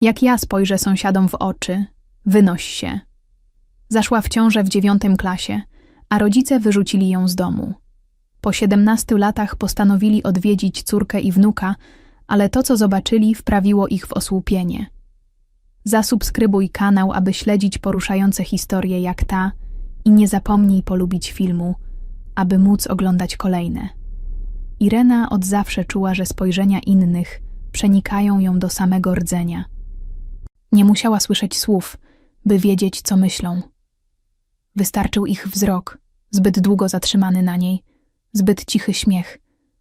Jak ja spojrzę sąsiadom w oczy, wynoś się. Zaszła w ciążę w dziewiątym klasie, a rodzice wyrzucili ją z domu. Po siedemnastu latach postanowili odwiedzić córkę i wnuka, ale to, co zobaczyli, wprawiło ich w osłupienie. Zasubskrybuj kanał, aby śledzić poruszające historie jak ta i nie zapomnij polubić filmu, aby móc oglądać kolejne. Irena od zawsze czuła, że spojrzenia innych przenikają ją do samego rdzenia. Nie musiała słyszeć słów, by wiedzieć, co myślą. Wystarczył ich wzrok, zbyt długo zatrzymany na niej, zbyt cichy śmiech,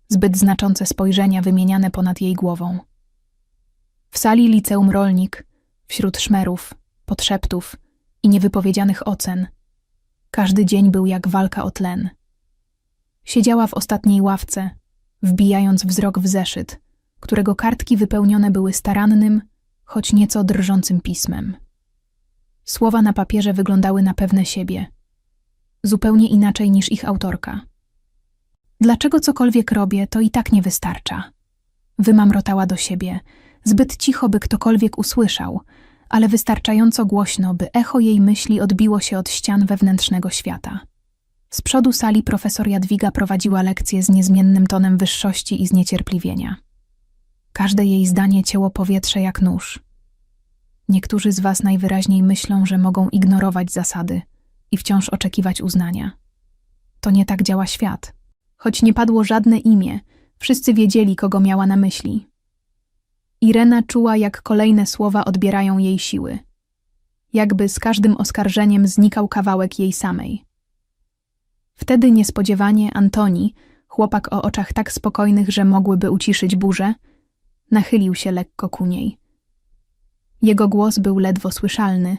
zbyt znaczące spojrzenia wymieniane ponad jej głową. W sali liceum rolnik, wśród szmerów, podszeptów i niewypowiedzianych ocen, każdy dzień był jak walka o tlen. Siedziała w ostatniej ławce, wbijając wzrok w zeszyt, którego kartki wypełnione były starannym, choć nieco drżącym pismem. Słowa na papierze wyglądały na pewne siebie, zupełnie inaczej niż ich autorka. Dlaczego cokolwiek robię, to i tak nie wystarcza. Wymamrotała do siebie, zbyt cicho, by ktokolwiek usłyszał, ale wystarczająco głośno, by echo jej myśli odbiło się od ścian wewnętrznego świata. Z przodu sali profesor Jadwiga prowadziła lekcję z niezmiennym tonem wyższości i zniecierpliwienia. Każde jej zdanie cięło powietrze jak nóż. Niektórzy z was najwyraźniej myślą, że mogą ignorować zasady i wciąż oczekiwać uznania. To nie tak działa świat. Choć nie padło żadne imię, wszyscy wiedzieli, kogo miała na myśli. Irena czuła, jak kolejne słowa odbierają jej siły. Jakby z każdym oskarżeniem znikał kawałek jej samej. Wtedy niespodziewanie Antoni, chłopak o oczach tak spokojnych, że mogłyby uciszyć burzę, nachylił się lekko ku niej. Jego głos był ledwo słyszalny,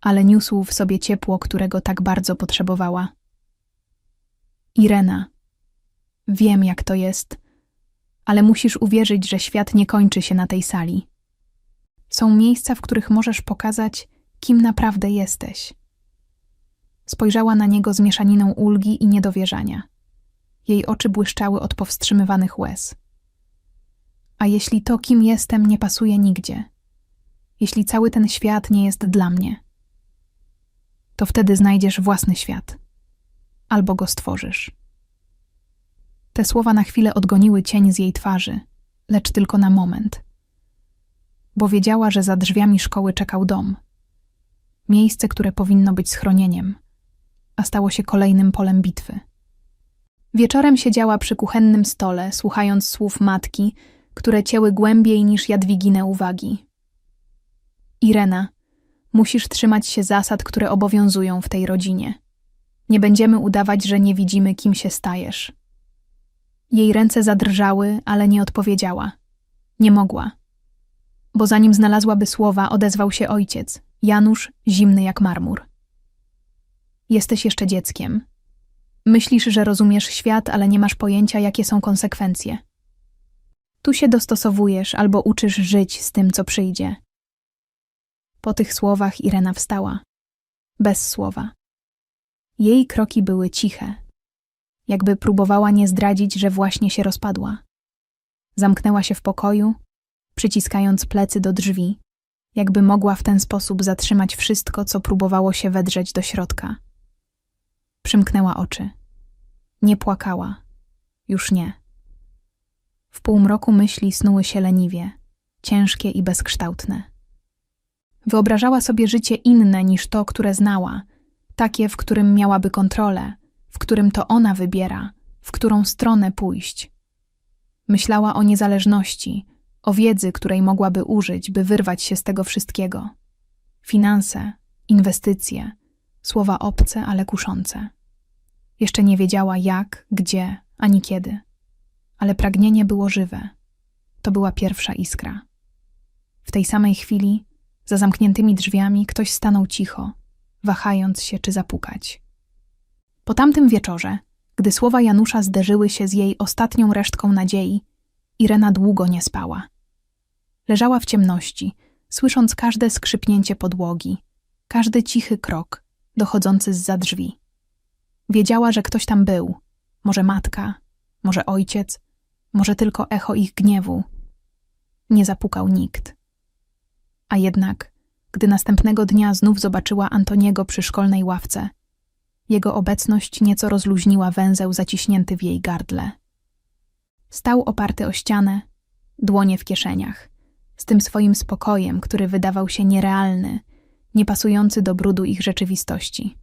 ale niósł w sobie ciepło, którego tak bardzo potrzebowała. Irena, wiem jak to jest, ale musisz uwierzyć, że świat nie kończy się na tej sali. Są miejsca, w których możesz pokazać, kim naprawdę jesteś. Spojrzała na niego z mieszaniną ulgi i niedowierzania. Jej oczy błyszczały od powstrzymywanych łez. A jeśli to, kim jestem, nie pasuje nigdzie, jeśli cały ten świat nie jest dla mnie, to wtedy znajdziesz własny świat albo go stworzysz. Te słowa na chwilę odgoniły cień z jej twarzy, lecz tylko na moment, bo wiedziała, że za drzwiami szkoły czekał dom. Miejsce, które powinno być schronieniem, a stało się kolejnym polem bitwy. Wieczorem siedziała przy kuchennym stole, słuchając słów matki, które cięły głębiej niż Jadwigine uwagi. Irena, musisz trzymać się zasad, które obowiązują w tej rodzinie. Nie będziemy udawać, że nie widzimy, kim się stajesz. Jej ręce zadrżały, ale nie odpowiedziała. Nie mogła. Bo zanim znalazłaby słowa, odezwał się ojciec, Janusz, zimny jak marmur. Jesteś jeszcze dzieckiem. Myślisz, że rozumiesz świat, ale nie masz pojęcia, jakie są konsekwencje. Tu się dostosowujesz albo uczysz żyć z tym, co przyjdzie. Po tych słowach Irena wstała. Bez słowa. Jej kroki były ciche, jakby próbowała nie zdradzić, że właśnie się rozpadła. Zamknęła się w pokoju, przyciskając plecy do drzwi, jakby mogła w ten sposób zatrzymać wszystko, co próbowało się wedrzeć do środka. Przymknęła oczy. Nie płakała. Już nie. W półmroku myśli snuły się leniwie, ciężkie i bezkształtne. Wyobrażała sobie życie inne niż to, które znała, takie, w którym miałaby kontrolę, w którym to ona wybiera, w którą stronę pójść. Myślała o niezależności, o wiedzy, której mogłaby użyć, by wyrwać się z tego wszystkiego. Finanse, inwestycje, słowa obce, ale kuszące. Jeszcze nie wiedziała jak, gdzie, ani kiedy, ale pragnienie było żywe. To była pierwsza iskra. W tej samej chwili, za zamkniętymi drzwiami, ktoś stanął cicho, wahając się, czy zapukać. Po tamtym wieczorze, gdy słowa Janusza zderzyły się z jej ostatnią resztką nadziei, Irena długo nie spała. Leżała w ciemności, słysząc każde skrzypnięcie podłogi, każdy cichy krok dochodzący z za drzwi. Wiedziała, że ktoś tam był, może matka, może ojciec, może tylko echo ich gniewu. Nie zapukał nikt. A jednak, gdy następnego dnia znów zobaczyła Antoniego przy szkolnej ławce, jego obecność nieco rozluźniła węzeł zaciśnięty w jej gardle. Stał oparty o ścianę, dłonie w kieszeniach, z tym swoim spokojem, który wydawał się nierealny, niepasujący do brudu ich rzeczywistości.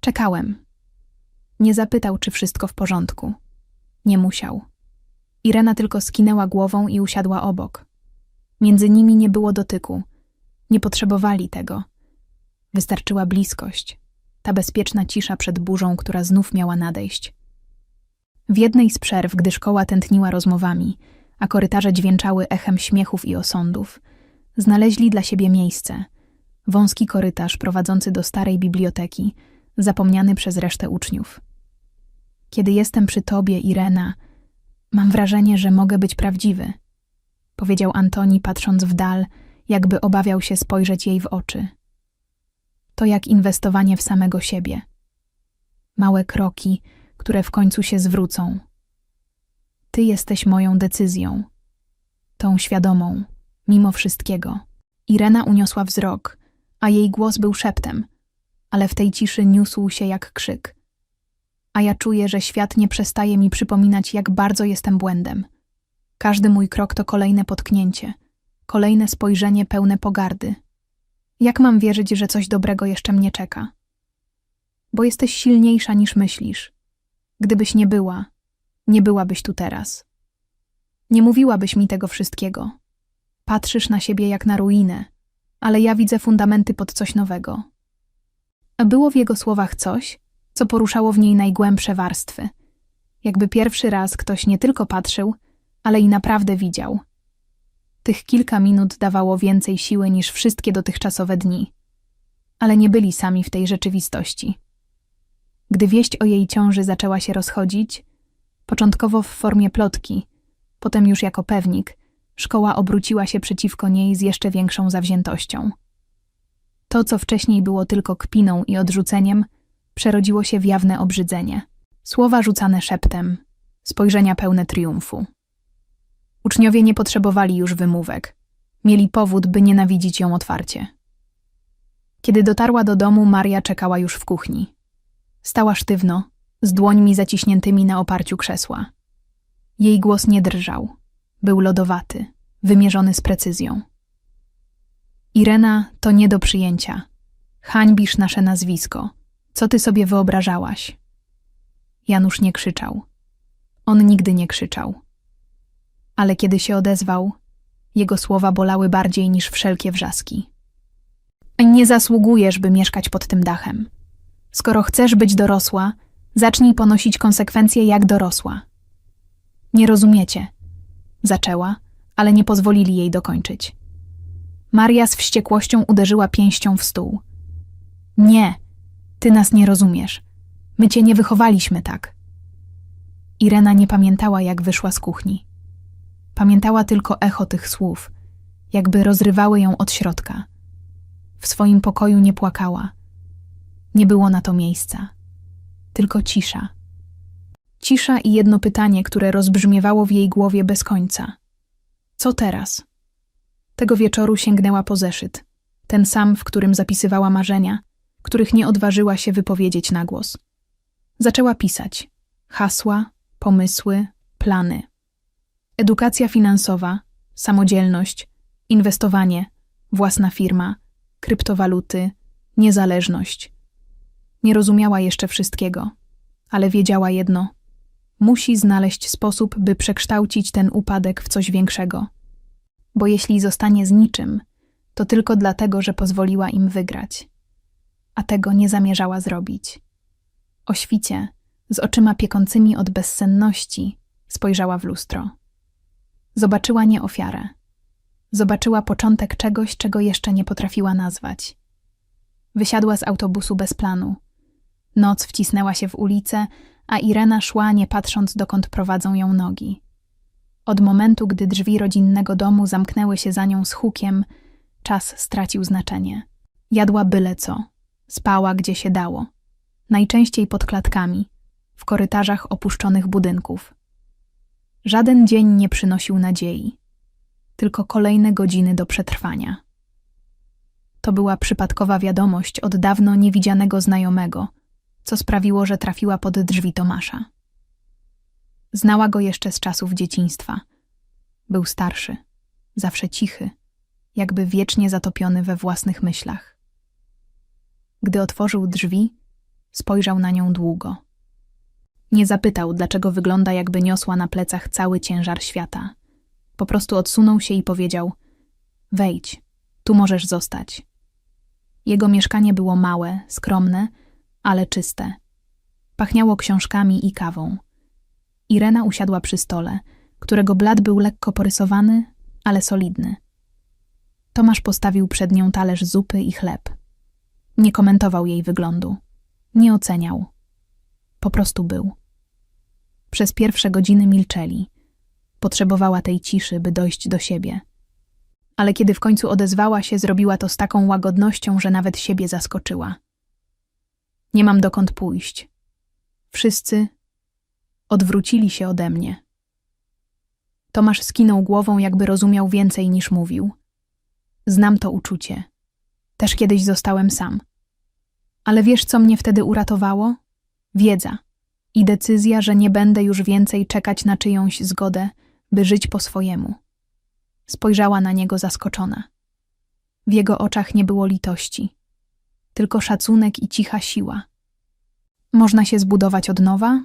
Czekałem. Nie zapytał, czy wszystko w porządku. Nie musiał. Irena tylko skinęła głową i usiadła obok. Między nimi nie było dotyku. Nie potrzebowali tego. Wystarczyła bliskość, ta bezpieczna cisza przed burzą, która znów miała nadejść. W jednej z przerw, gdy szkoła tętniła rozmowami, a korytarze dźwięczały echem śmiechów i osądów, znaleźli dla siebie miejsce. Wąski korytarz prowadzący do starej biblioteki, zapomniany przez resztę uczniów. Kiedy jestem przy tobie, Irena, mam wrażenie, że mogę być prawdziwy, powiedział Antoni, patrząc w dal, jakby obawiał się spojrzeć jej w oczy. To jak inwestowanie w samego siebie. Małe kroki, które w końcu się zwrócą. Ty jesteś moją decyzją, tą świadomą, mimo wszystkiego. Irena uniosła wzrok, a jej głos był szeptem, ale w tej ciszy niósł się jak krzyk. A ja czuję, że świat nie przestaje mi przypominać, jak bardzo jestem błędem. Każdy mój krok to kolejne potknięcie, kolejne spojrzenie pełne pogardy. Jak mam wierzyć, że coś dobrego jeszcze mnie czeka? Bo jesteś silniejsza niż myślisz. Gdybyś nie była, nie byłabyś tu teraz. Nie mówiłabyś mi tego wszystkiego. Patrzysz na siebie jak na ruinę, ale ja widzę fundamenty pod coś nowego. A było w jego słowach coś, co poruszało w niej najgłębsze warstwy. Jakby pierwszy raz ktoś nie tylko patrzył, ale i naprawdę widział. Tych kilka minut dawało więcej siły niż wszystkie dotychczasowe dni. Ale nie byli sami w tej rzeczywistości. Gdy wieść o jej ciąży zaczęła się rozchodzić, początkowo w formie plotki, potem już jako pewnik, szkoła obróciła się przeciwko niej z jeszcze większą zawziętością. To, co wcześniej było tylko kpiną i odrzuceniem, przerodziło się w jawne obrzydzenie. Słowa rzucane szeptem, spojrzenia pełne triumfu. Uczniowie nie potrzebowali już wymówek. Mieli powód, by nienawidzić ją otwarcie. Kiedy dotarła do domu, Maria czekała już w kuchni. Stała sztywno, z dłońmi zaciśniętymi na oparciu krzesła. Jej głos nie drżał. Był lodowaty, wymierzony z precyzją. Irena to nie do przyjęcia. Hańbisz nasze nazwisko. Co ty sobie wyobrażałaś? Janusz nie krzyczał. On nigdy nie krzyczał. Ale kiedy się odezwał, jego słowa bolały bardziej niż wszelkie wrzaski. Nie zasługujesz, by mieszkać pod tym dachem. Skoro chcesz być dorosła, zacznij ponosić konsekwencje jak dorosła. Nie rozumiecie. Zaczęła, ale nie pozwolili jej dokończyć. Maria z wściekłością uderzyła pięścią w stół. Nie, ty nas nie rozumiesz. My cię nie wychowaliśmy tak. Irena nie pamiętała, jak wyszła z kuchni. Pamiętała tylko echo tych słów, jakby rozrywały ją od środka. W swoim pokoju nie płakała. Nie było na to miejsca. Tylko cisza. Cisza i jedno pytanie, które rozbrzmiewało w jej głowie bez końca. Co teraz? Tego wieczoru sięgnęła po zeszyt, ten sam, w którym zapisywała marzenia, których nie odważyła się wypowiedzieć na głos. Zaczęła pisać hasła, pomysły, plany. Edukacja finansowa, samodzielność, inwestowanie, własna firma, kryptowaluty, niezależność. Nie rozumiała jeszcze wszystkiego, ale wiedziała jedno: musi znaleźć sposób, by przekształcić ten upadek w coś większego. Bo jeśli zostanie z niczym, to tylko dlatego, że pozwoliła im wygrać. A tego nie zamierzała zrobić. O świcie, z oczyma piekącymi od bezsenności, spojrzała w lustro. Zobaczyła nie ofiarę. Zobaczyła początek czegoś, czego jeszcze nie potrafiła nazwać. Wysiadła z autobusu bez planu. Noc wcisnęła się w ulicę, a Irena szła, nie patrząc, dokąd prowadzą ją nogi. Od momentu, gdy drzwi rodzinnego domu zamknęły się za nią z hukiem, czas stracił znaczenie. Jadła byle co, spała gdzie się dało, najczęściej pod klatkami, w korytarzach opuszczonych budynków. Żaden dzień nie przynosił nadziei, tylko kolejne godziny do przetrwania. To była przypadkowa wiadomość od dawno niewidzianego znajomego, co sprawiło, że trafiła pod drzwi Tomasza. Znała go jeszcze z czasów dzieciństwa. Był starszy, zawsze cichy, jakby wiecznie zatopiony we własnych myślach. Gdy otworzył drzwi, spojrzał na nią długo. Nie zapytał, dlaczego wygląda, jakby niosła na plecach cały ciężar świata. Po prostu odsunął się i powiedział: Wejdź, tu możesz zostać. Jego mieszkanie było małe, skromne, ale czyste. Pachniało książkami i kawą. Irena usiadła przy stole, którego blat był lekko porysowany, ale solidny. Tomasz postawił przed nią talerz zupy i chleb. Nie komentował jej wyglądu. Nie oceniał. Po prostu był. Przez pierwsze godziny milczeli. Potrzebowała tej ciszy, by dojść do siebie. Ale kiedy w końcu odezwała się, zrobiła to z taką łagodnością, że nawet siebie zaskoczyła. Nie mam dokąd pójść. Wszyscy odwrócili się ode mnie. Tomasz skinął głową, jakby rozumiał więcej niż mówił. Znam to uczucie. Też kiedyś zostałem sam. Ale wiesz, co mnie wtedy uratowało? Wiedza i decyzja, że nie będę już więcej czekać na czyjąś zgodę, by żyć po swojemu. Spojrzała na niego zaskoczona. W jego oczach nie było litości, tylko szacunek i cicha siła. Można się zbudować od nowa?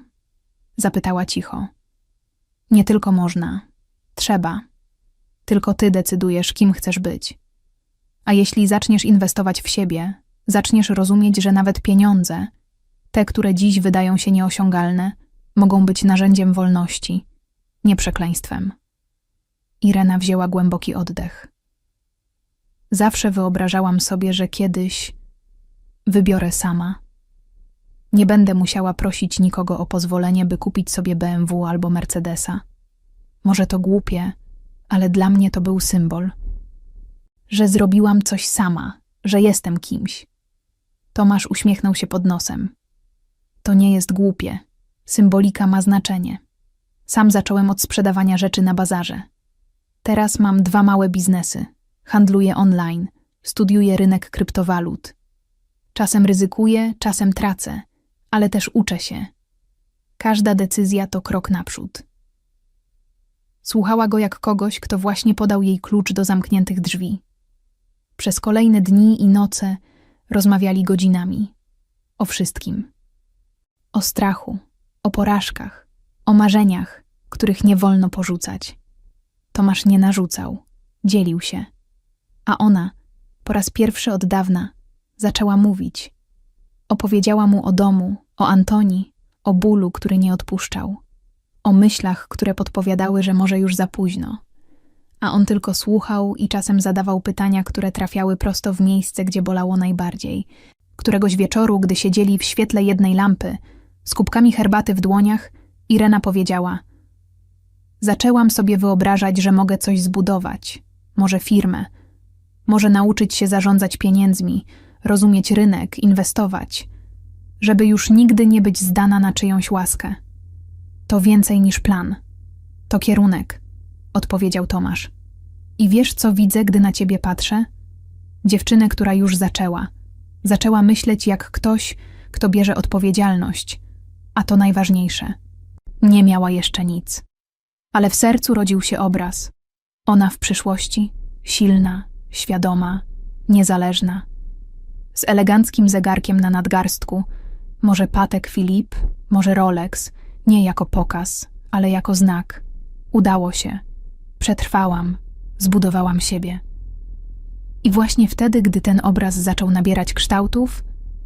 Zapytała cicho. Nie tylko można, trzeba. Tylko ty decydujesz, kim chcesz być. A jeśli zaczniesz inwestować w siebie, zaczniesz rozumieć, że nawet pieniądze, te, które dziś wydają się nieosiągalne, mogą być narzędziem wolności, nie przekleństwem. Irena wzięła głęboki oddech. Zawsze wyobrażałam sobie, że kiedyś wybiorę sama. Nie będę musiała prosić nikogo o pozwolenie, by kupić sobie BMW albo Mercedesa. Może to głupie, ale dla mnie to był symbol, że zrobiłam coś sama, że jestem kimś. Tomasz uśmiechnął się pod nosem. To nie jest głupie. Symbolika ma znaczenie. Sam zacząłem od sprzedawania rzeczy na bazarze. Teraz mam dwa małe biznesy. Handluję online, studiuję rynek kryptowalut. Czasem ryzykuję, czasem tracę, ale też uczę się. Każda decyzja to krok naprzód. Słuchała go jak kogoś, kto właśnie podał jej klucz do zamkniętych drzwi. Przez kolejne dni i noce rozmawiali godzinami. O wszystkim. O strachu, o porażkach, o marzeniach, których nie wolno porzucać. Tomasz nie narzucał, dzielił się. A ona, po raz pierwszy od dawna, zaczęła mówić. Opowiedziała mu o domu, o Antoni, o bólu, który nie odpuszczał, o myślach, które podpowiadały, że może już za późno. A on tylko słuchał i czasem zadawał pytania, które trafiały prosto w miejsce, gdzie bolało najbardziej. Któregoś wieczoru, gdy siedzieli w świetle jednej lampy, z kubkami herbaty w dłoniach, Irena powiedziała: Zaczęłam sobie wyobrażać, że mogę coś zbudować, może firmę, może nauczyć się zarządzać pieniędzmi, rozumieć rynek, inwestować, żeby już nigdy nie być zdana na czyjąś łaskę. To więcej niż plan. To kierunek, odpowiedział Tomasz. I wiesz, co widzę, gdy na ciebie patrzę? Dziewczynę, która już zaczęła. Zaczęła myśleć jak ktoś, kto bierze odpowiedzialność, a to najważniejsze. Nie miała jeszcze nic. Ale w sercu rodził się obraz. Ona w przyszłości, silna, świadoma, niezależna. Z eleganckim zegarkiem na nadgarstku, może Patek Philippe, może Rolex, nie jako pokaz, ale jako znak. Udało się. Przetrwałam, zbudowałam siebie. I właśnie wtedy, gdy ten obraz zaczął nabierać kształtów,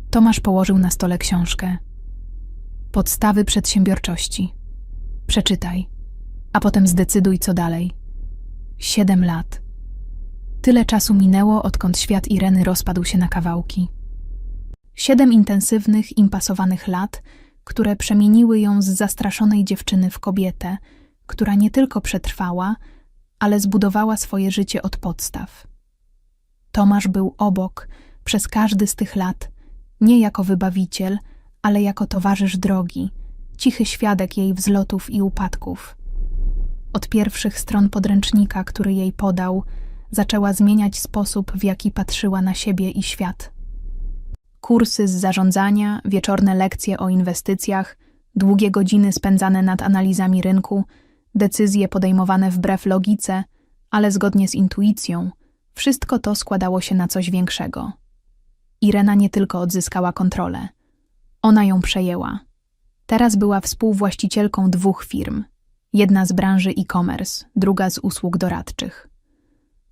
Tomasz położył na stole książkę. Podstawy przedsiębiorczości. Przeczytaj, a potem zdecyduj, co dalej. Siedem lat. Tyle czasu minęło, odkąd świat Ireny rozpadł się na kawałki. Siedem intensywnych, impasowanych lat, które przemieniły ją z zastraszonej dziewczyny w kobietę, która nie tylko przetrwała, ale zbudowała swoje życie od podstaw. Tomasz był obok przez każdy z tych lat, nie jako wybawiciel, ale jako towarzysz drogi, cichy świadek jej wzlotów i upadków. Od pierwszych stron podręcznika, który jej podał, zaczęła zmieniać sposób, w jaki patrzyła na siebie i świat. Kursy z zarządzania, wieczorne lekcje o inwestycjach, długie godziny spędzane nad analizami rynku, decyzje podejmowane wbrew logice, ale zgodnie z intuicją, wszystko to składało się na coś większego. Irena nie tylko odzyskała kontrolę, ona ją przejęła. Teraz była współwłaścicielką dwóch firm. Jedna z branży e-commerce, druga z usług doradczych.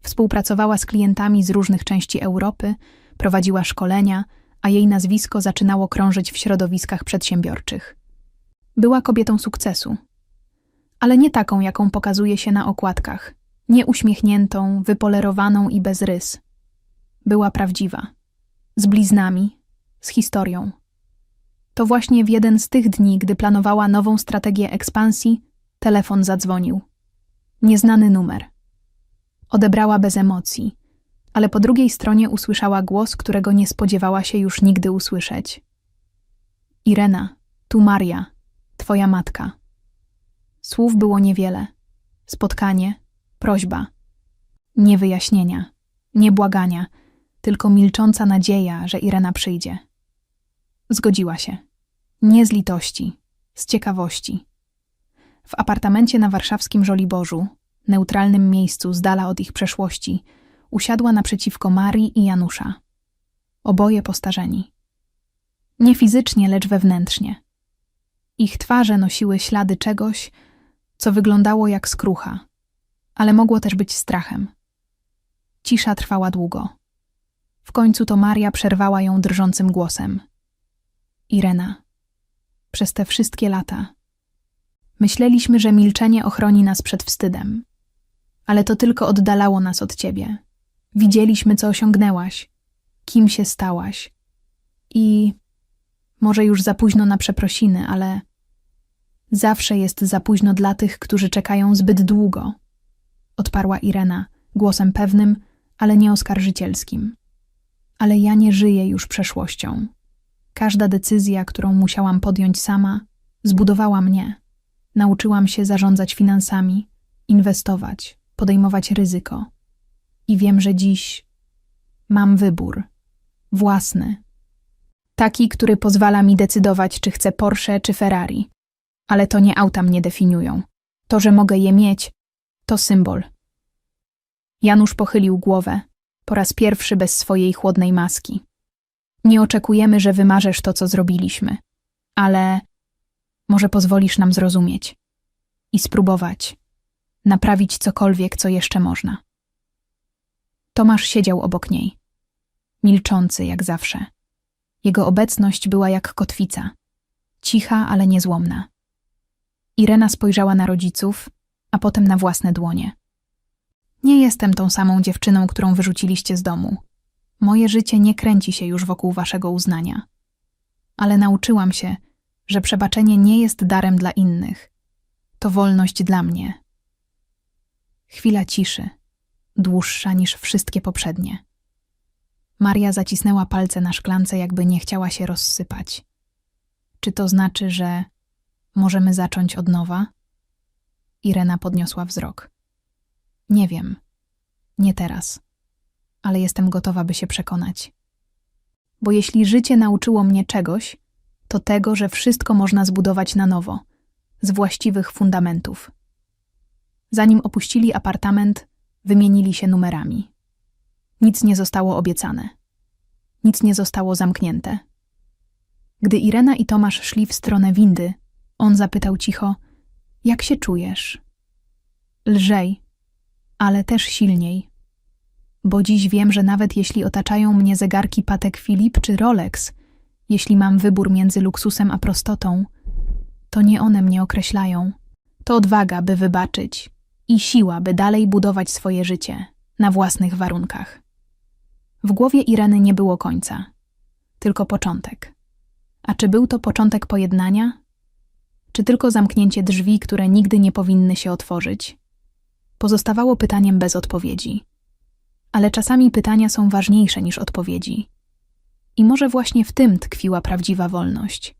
Współpracowała z klientami z różnych części Europy, prowadziła szkolenia, a jej nazwisko zaczynało krążyć w środowiskach przedsiębiorczych. Była kobietą sukcesu, ale nie taką, jaką pokazuje się na okładkach, nie uśmiechniętą, wypolerowaną i bez rys. Była prawdziwa, z bliznami, z historią. To właśnie w jeden z tych dni, gdy planowała nową strategię ekspansji, telefon zadzwonił. Nieznany numer. Odebrała bez emocji, ale po drugiej stronie usłyszała głos, którego nie spodziewała się już nigdy usłyszeć. Irena, tu Maria, twoja matka. Słów było niewiele. Spotkanie, prośba. Nie wyjaśnienia, nie błagania, tylko milcząca nadzieja, że Irena przyjdzie. Zgodziła się. Nie z litości, z ciekawości. W apartamencie na warszawskim Żoliborzu, neutralnym miejscu z dala od ich przeszłości, usiadła naprzeciwko Marii i Janusza. Oboje postarzeni. Nie fizycznie, lecz wewnętrznie. Ich twarze nosiły ślady czegoś, co wyglądało jak skrucha, ale mogło też być strachem. Cisza trwała długo. W końcu to Maria przerwała ją drżącym głosem. Irena, przez te wszystkie lata myśleliśmy, że milczenie ochroni nas przed wstydem, ale to tylko oddalało nas od ciebie. Widzieliśmy, co osiągnęłaś, kim się stałaś. I może już za późno na przeprosiny, ale zawsze jest za późno dla tych, którzy czekają zbyt długo, odparła Irena głosem pewnym, ale nie oskarżycielskim. Ale ja nie żyję już przeszłością. Każda decyzja, którą musiałam podjąć sama, zbudowała mnie. Nauczyłam się zarządzać finansami, inwestować, podejmować ryzyko. I wiem, że dziś mam wybór własny. Taki, który pozwala mi decydować, czy chcę Porsche czy Ferrari. Ale to nie auta mnie definiują. To, że mogę je mieć, to symbol. Janusz pochylił głowę, po raz pierwszy bez swojej chłodnej maski. Nie oczekujemy, że wymarzesz to, co zrobiliśmy, ale może pozwolisz nam zrozumieć i spróbować naprawić cokolwiek, co jeszcze można. Tomasz siedział obok niej, milczący jak zawsze. Jego obecność była jak kotwica, cicha, ale niezłomna. Irena spojrzała na rodziców, a potem na własne dłonie. Nie jestem tą samą dziewczyną, którą wyrzuciliście z domu. Moje życie nie kręci się już wokół waszego uznania. Ale nauczyłam się, że przebaczenie nie jest darem dla innych. To wolność dla mnie. Chwila ciszy, dłuższa niż wszystkie poprzednie. Maria zacisnęła palce na szklance, jakby nie chciała się rozsypać. Czy to znaczy, że możemy zacząć od nowa? Irena podniosła wzrok. Nie wiem. Nie teraz ale jestem gotowa, by się przekonać. Bo jeśli życie nauczyło mnie czegoś, to tego, że wszystko można zbudować na nowo, z właściwych fundamentów. Zanim opuścili apartament, wymienili się numerami. Nic nie zostało obiecane. Nic nie zostało zamknięte. Gdy Irena i Tomasz szli w stronę windy, on zapytał cicho: Jak się czujesz? Lżej, ale też silniej bo dziś wiem, że nawet jeśli otaczają mnie zegarki Patek Philippe czy Rolex, jeśli mam wybór między luksusem a prostotą, to nie one mnie określają. To odwaga, by wybaczyć i siła, by dalej budować swoje życie na własnych warunkach. W głowie Ireny nie było końca, tylko początek. A czy był to początek pojednania? Czy tylko zamknięcie drzwi, które nigdy nie powinny się otworzyć? Pozostawało pytaniem bez odpowiedzi ale czasami pytania są ważniejsze niż odpowiedzi. I może właśnie w tym tkwiła prawdziwa wolność.